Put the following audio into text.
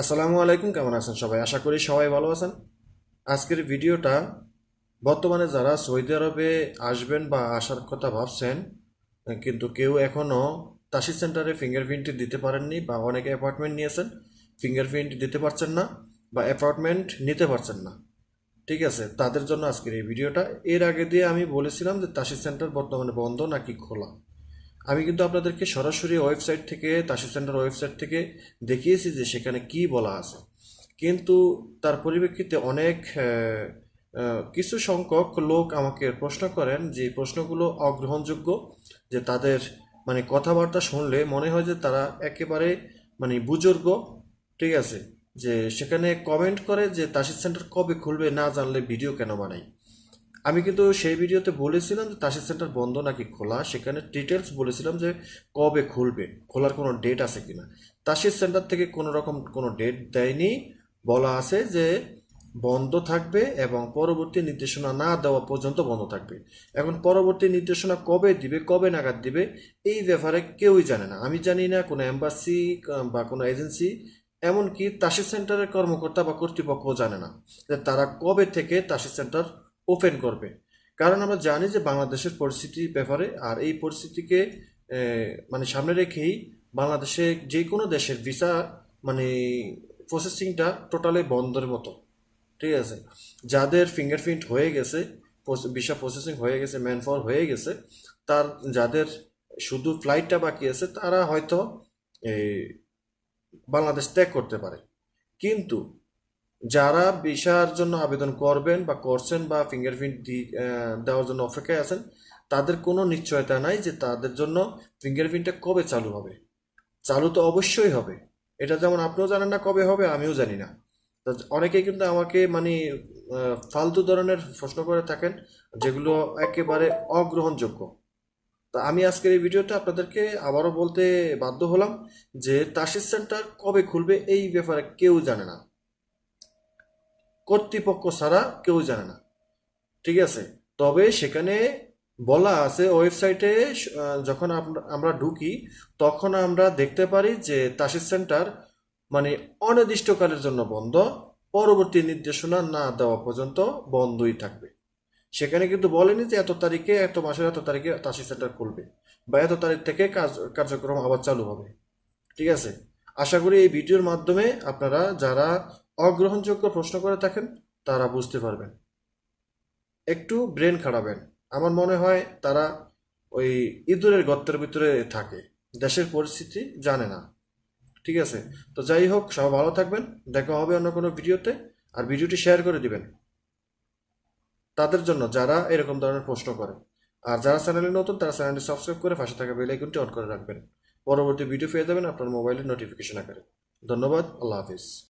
আসসালামু আলাইকুম, কেমন আছেন সবাই? আশা করি সবাই ভালো আছেন। আজকের ভিডিওটা, বর্তমানে যারা সৌদি আরবে আসবেন বা আসার কথা ভাবছেন, কিন্তু কেউ এখনও তাসি সেন্টারে ফিঙ্গারপ্রিন্ট দিতে পারেননি বা অনেকে অ্যাপার্টমেন্ট নিয়েছেন, ফিঙ্গারপ্রিন্ট দিতে পারছেন না বা অ্যাপার্টমেন্ট নিতে পারছেন না। ঠিক আছে, তাদের জন্য আজকের এই ভিডিওটা। এর আগে দিয়ে আমি বলেছিলাম যে তাসি সেন্টার বর্তমানে বন্ধ নাকি খোলা। আমি কিন্তু আপনাদেরকে সরাসরি ওয়েবসাইট থেকে তাসি সেন্টার ওয়েবসাইট থেকে দেখিয়েছি যে সেখানে কি বলা আছে। কিন্তু তার পরিপ্রেক্ষিতে অনেক কিছু সংখ্যক লোক আমাকে প্রশ্ন করেন যে প্রশ্নগুলো অগ্রহণযোগ্য, যে তাদের মানে কথাবার্তা শুনলে মনে হয় যে তারা একেবারে মানে বুজুর্গ, ঠিক আছে? যে সেখানে কমেন্ট করে যে তাসির সেন্টার কবে খুলবে না জানলে ভিডিও কেন বানাই? আমি কিন্তু সেই ভিডিওতে বলেছিলাম যে তাসির সেন্টার বন্ধ নাকি খোলা, সেখানে ডিটেলস বলেছিলাম যে কবে খুলবে, খোলার কোনো ডেট আছে কিনা। তাসির সেন্টার থেকে কোনো রকম কোনো ডেট দেয়নি, বলা আছে যে বন্ধ থাকবে এবং পরবর্তী নির্দেশনা না দেওয়া পর্যন্ত বন্ধ থাকবে। এখন পরবর্তী নির্দেশনা কবে দিবে, কবে নাগাদ দিবে, এই ব্যাপারে কেউই জানে না। আমি জানি না কোনো এম্বাসি বা কোনো এজেন্সি এমনকি তাসির সেন্টারের কর্মকর্তা বা কর্তৃপক্ষও জানে না যে তারা কবে থেকে তাসির সেন্টার ওপেন করবে। কারণ আমরা জানি যে বাংলাদেশের পরিস্থিতির ব্যাপারে, আর এই পরিস্থিতিকে মানে সামনে রেখেই বাংলাদেশে যে কোনো দেশের ভিসা মানে প্রসেসিংটা টোটালি বন্ধের মতো। ঠিক আছে? যাদের ফিঙ্গারপ্রিন্ট হয়ে গেছে ভিসা প্রসেসিং হয়ে গেছে ম্যান পাওয়ার হয়ে গেছে, তার, যাদের শুধু ফ্লাইটটা বাকি আছে, তারা হয়তো বাংলাদেশ ত্যাগ করতে পারে। কিন্তু যারা ভিসার জন্য আবেদন করবেন বা করছেন বা ফিঙ্গারপ্রিন্ট দেওয়ার জন্য অপেক্ষায় আছেন, তাদের কোনো নিশ্চয়তা নাই যে তাদের জন্য ফিঙ্গারপ্রিন্টটা কবে চালু হবে। চালু তো অবশ্যই হবে। এটা যেমন আপনিও জানেন না কবে হবে, আমিও জানি না। তো অনেকেই কিন্তু আমাকে মানে ফালতু ধরনের প্রশ্ন করে থাকেন, যেগুলো একেবারে অগ্রহণযোগ্য। তা আমি আজকের এই ভিডিওটা আপনাদেরকে আবারও বলতে বাধ্য হলাম যে তাসির সেন্টার কবে খুলবে এই ব্যাপারে কেউ জানে না। কর্তৃপক্ষ ছাড়া কেউ জানে না। ঠিক আছে? তবে সেখানে বলা আছে ওয়েবসাইটে যখন আমরা ঢুকি, তখন আমরা দেখতে পারি যে তাসির সেন্টার মানে অনির্দিষ্টকালের জন্য বন্ধ, পরবর্তী নির্দেশনা না দেওয়া পর্যন্ত বন্ধই থাকবে। সেখানে কিন্তু বলেনি যে এত তারিখে, এত মাসের, এত তারিখে তাসির সেন্টার খুলবে বা এত তারিখ থেকে কাজ, কার্যক্রম আবার চালু হবে। ঠিক আছে? আশা করি এই ভিডিওর মাধ্যমে আপনারা যারা অগ্রহণযোগ্য প্রশ্ন করে থাকেন, তারা বুঝতে পারবেন। একটু ব্রেন খাটাবেন আমার মনে হয় তারা ওই ইঁদুরের গর্তের ভিতরে থাকে। দেশের পরিস্থিতি জানে না। ঠিক আছে? তো যাই হোক সব ভালো থাকবেন। দেখা হবে অন্য কোনো ভিডিওতে। আর ভিডিওটি শেয়ার করে দিবেন। তাদের জন্য যারা এরকম ধরনের প্রশ্ন করে। আর যারা চ্যানেলে নতুন, তারা চ্যানেলটি সাবস্ক্রাইব করে পাশে থাকা বেল অন করে রাখবেন। পরবর্তী ভিডিও পেয়ে যাবেন আপনার মোবাইলের নোটিফিকেশন আকারে। ধন্যবাদ। আল্লাহ হাফিজ।